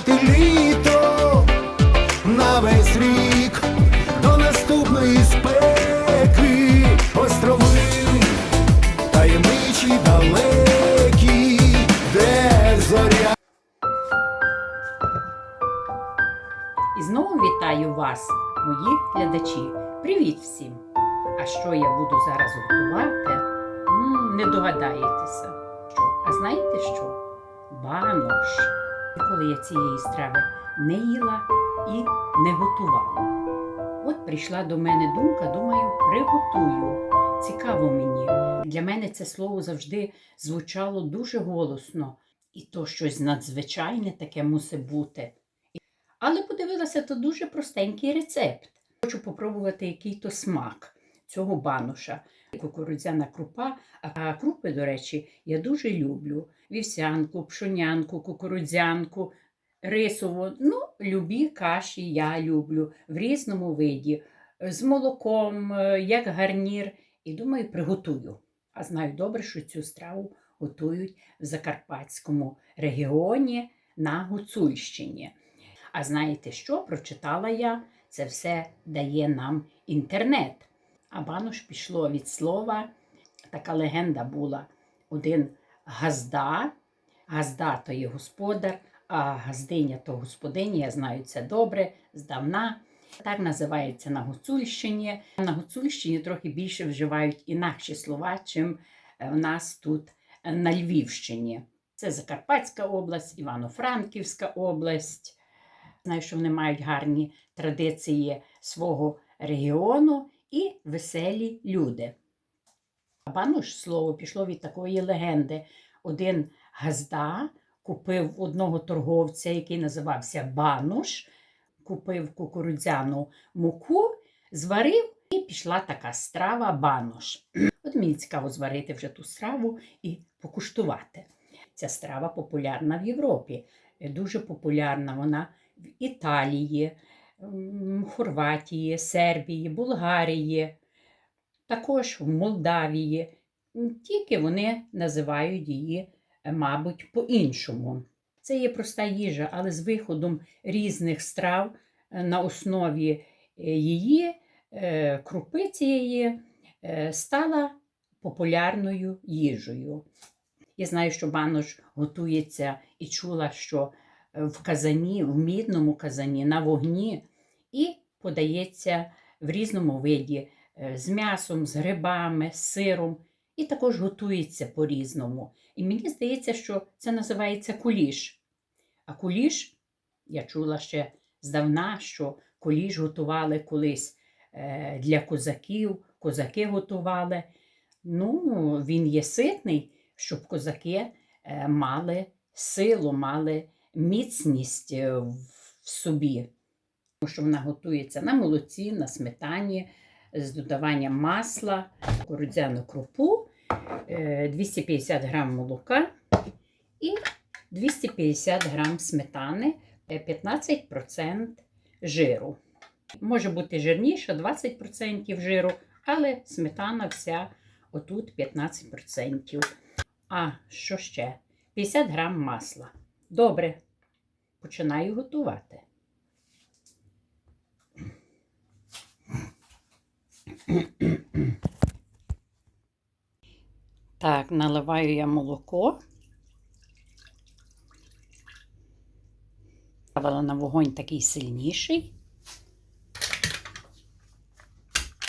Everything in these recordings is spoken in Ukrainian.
тримати літо на весь рік до наступної спеки острови таємничі далекі, де зоря. І знову вітаю вас, мої глядачі. Привіт всім! А що я буду зараз готувати? Не догадаєтеся. А знаєте що? Банош. Ніколи я цієї страви не їла і не готувала. От прийшла до мене думка, думаю, приготую. Цікаво мені. Для мене це слово завжди звучало дуже голосно. І то щось надзвичайне таке мусить бути. Але подивилася, то дуже простенький рецепт. Хочу попробувати який то смак цього баноша. Кукурудзяна крупа, а крупи, до речі, я дуже люблю. Вівсянку, пшонянку, кукурудзянку, рисову. Ну, любі каші я люблю в різному виді, з молоком, е, як гарнір. І думаю, приготую. А знаю добре, що цю страву готують в Закарпатському регіоні на Гуцульщині. А знаєте що? Прочитала я, це все дає нам інтернет. А банош пішло від слова, така легенда була. Один газда, газда то є господар, а газдиня то господиня, я знаю це добре, здавна. Так називається на Гуцульщині. На Гуцульщині трохи більше вживають інакші слова, чим е, у нас тут е, на Львівщині. Це Закарпатська область, Івано-Франківська область. Знаю, що вони мають гарні традиції свого регіону і веселі люди. Банош слово пішло від такої легенди. Один газда купив одного торговця, який називався Бануш, купив кукурудзяну муку, зварив і пішла така страва банош. От мені цікаво зварити вже ту страву і покуштувати. Ця страва популярна в Європі. Дуже популярна вона в Італії, Хорватії, Сербії, Болгарії, також в Молдавії. Тільки вони називають її, е, мабуть, по-іншому. Це є проста їжа, але з виходом різних страв е, на основі е, її крупи цієї е, стала популярною їжею. Я знаю, що банош готується і чула, що в казані, в мідному казані на вогні і подається в різному виді е, з м'ясом, з грибами, з сиром, і також готується по-різному. І мені здається, що це називається куліш. А куліш, я чула ще здавна, що куліш готували колись е, для козаків, козаки готували. Ну, він є ситний, щоб козаки е, мали силу, мали міцність в собі. Тому що вона готується на молоці, на сметані, з додаванням масла, кукурудзяну крупу, е, 250 грам молока і 250 грам сметани, е, 15% жиру. Може бути жирніше, 20% жиру, але сметана вся отут 15%. А що ще? 50 грам масла. Добре, починаю готувати. Так, наливаю я молоко. Ставила на вогонь такий сильніший.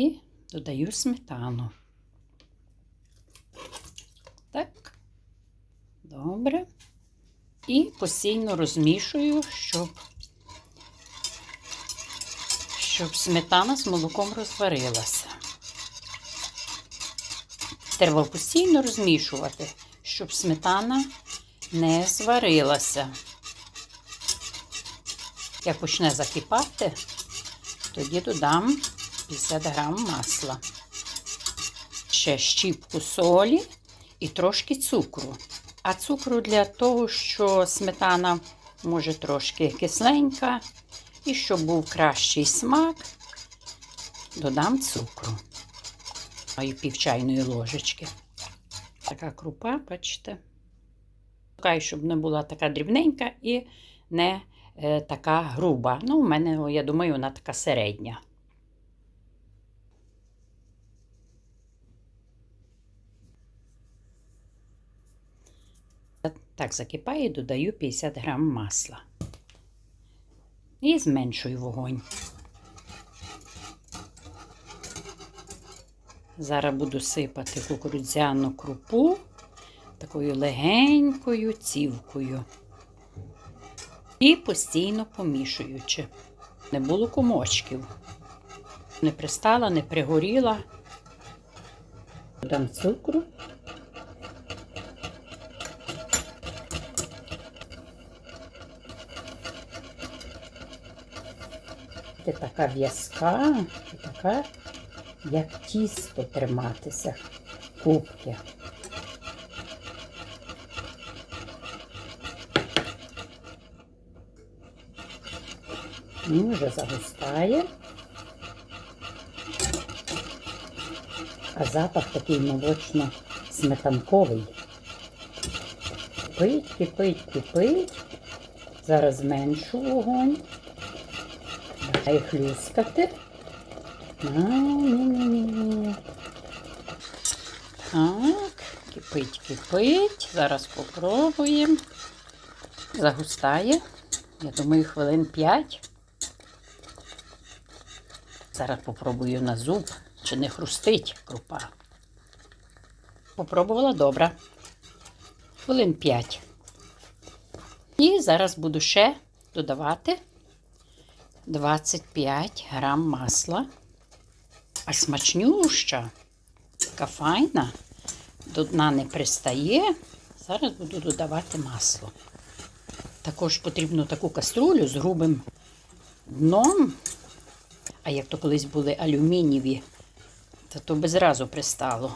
І додаю сметану. Так. Добре. І постійно розмішую, щоб, щоб сметана з молоком розварилася. Треба постійно розмішувати, щоб сметана не зварилася. Як почне закипати, тоді додам 50 грам масла, ще щіпку солі і трошки цукру. А цукру для того, що сметана може трошки кисленька, і щоб був кращий смак, додам цукру. Маю пів чайної ложечки. Така крупа, бачите. Шукаю, щоб не була така дрібненька і не е, така груба. Ну, у мене, я думаю, вона така середня. Так, закипає, додаю 50 грам масла. І зменшую вогонь. Зараз буду сипати кукурудзяну крупу такою легенькою цівкою. І постійно помішуючи. Не було комочків. Не пристала, не пригоріла. Додам цукру. Це така в'язка, і така, як тісто триматися, кубки. Ну, вже загустає. А запах такий молочно-сметанковий. Кипить, кипить, кипить. Зараз зменшу вогонь. Хлюскати. А-ні-ні-ні. Так, кипить, кипить. Зараз попробуємо. Загустає. Я думаю, хвилин 5. Зараз попробую на зуб, чи не хрустить крупа. Попробувала добре. Хвилин 5. І зараз буду ще додавати 25 грам масла. А смачнюща, така файна, до дна не пристає. Зараз буду додавати масло. Також потрібно таку каструлю з грубим дном. А як то колись були алюмінієві, то то би зразу пристало.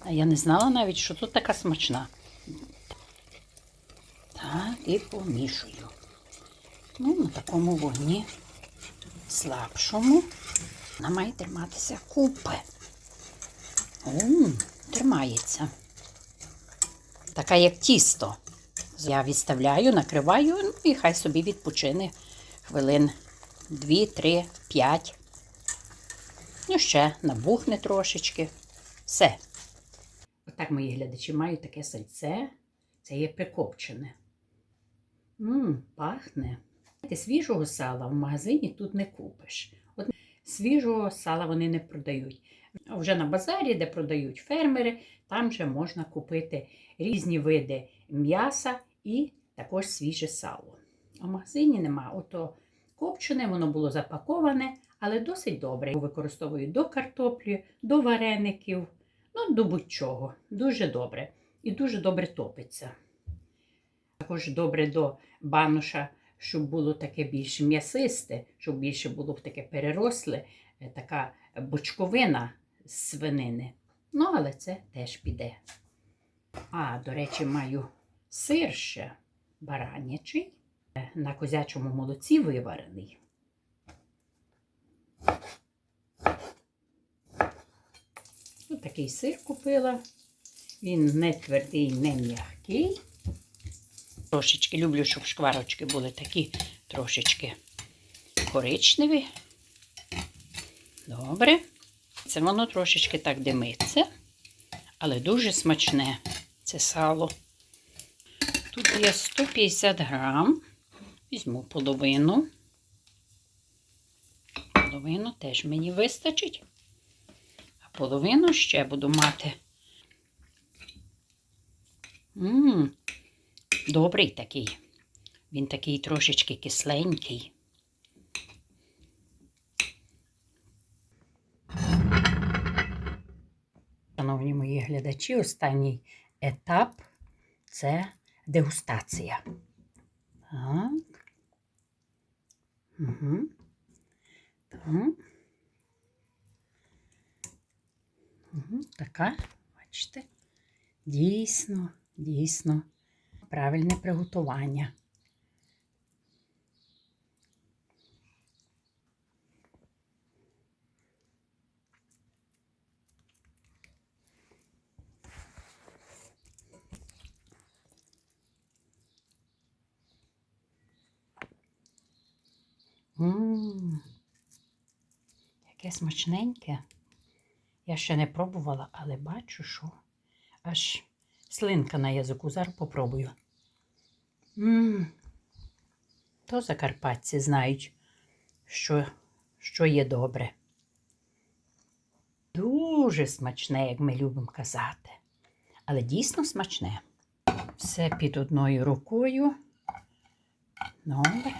А я не знала навіть, що тут така смачна. Так, і помішую. Ну, на такому вогні слабшому. Вона має триматися купи. О, тримається. Така, як тісто. Я відставляю, накриваю, ну і хай собі відпочине хвилин 2, 3, 5. Ну, ще набухне трошечки. Все. Отак, мої глядачі, маю таке сальце. Це є прикопчене. Мм, пахне. Свіжого сала в магазині тут не купиш. От свіжого сала вони не продають. Вже на базарі, де продають фермери, там вже можна купити різні види м'яса і також свіже сало. А в магазині нема. Ото копчене, воно було запаковане, але досить добре. Його використовують до картоплі, до вареників, ну, до будь-чого. Дуже добре. І дуже добре топиться. Також добре до бануша, щоб було таке більш м'ясисте, щоб більше було таке переросле, е, така бочковина з свинини. Ну, але це теж піде. А, до речі, маю сир ще баранячий, е, на козячому молоці виварений. Ось такий сир купила. Він не твердий, не м'який. Трошечки люблю, щоб шкварочки були такі трошечки коричневі. Добре. Це воно трошечки так димиться, але дуже смачне це сало. Тут є 150 грам. Візьму половину. Половину теж мені вистачить. А половину ще буду мати. Ммм, добрий такий. Він такий трошечки кисленький. Шановні мої глядачі, останній етап це дегустація. Так. Угу. Так. Угу. Така, бачите, дійсно, дійсно правильне приготування. Мм, яке смачненьке. Я ще не пробувала, але бачу, що аж слинка на язику. Зараз попробую. Мм, то закарпатці знають, що, що є добре. Дуже смачне, як ми любимо казати. Але дійсно смачне. Все під одною рукою. Добре.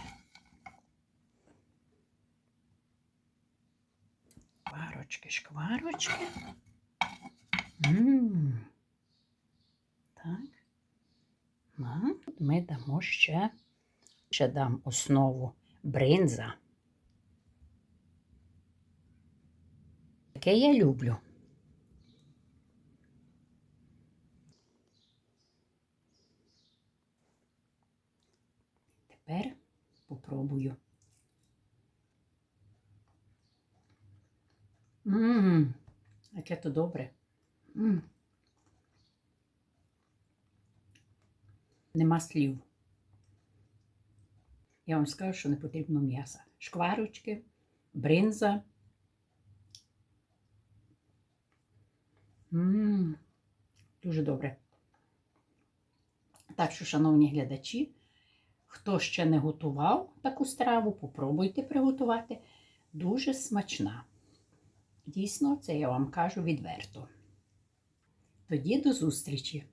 Шкварочки, шкварочки. М. Так. Ми дамо ще, ще дам основу бринза. Таке я люблю. Тепер попробую. Ммм, яке то добре. М. Нема слів. Я вам скажу, що не потрібно м'яса. Шкварочки, бринза. Ммм, дуже добре. Так що, шановні глядачі, хто ще не готував таку страву, попробуйте приготувати. Дуже смачна. Дійсно, це я вам кажу відверто. Тоді до зустрічі!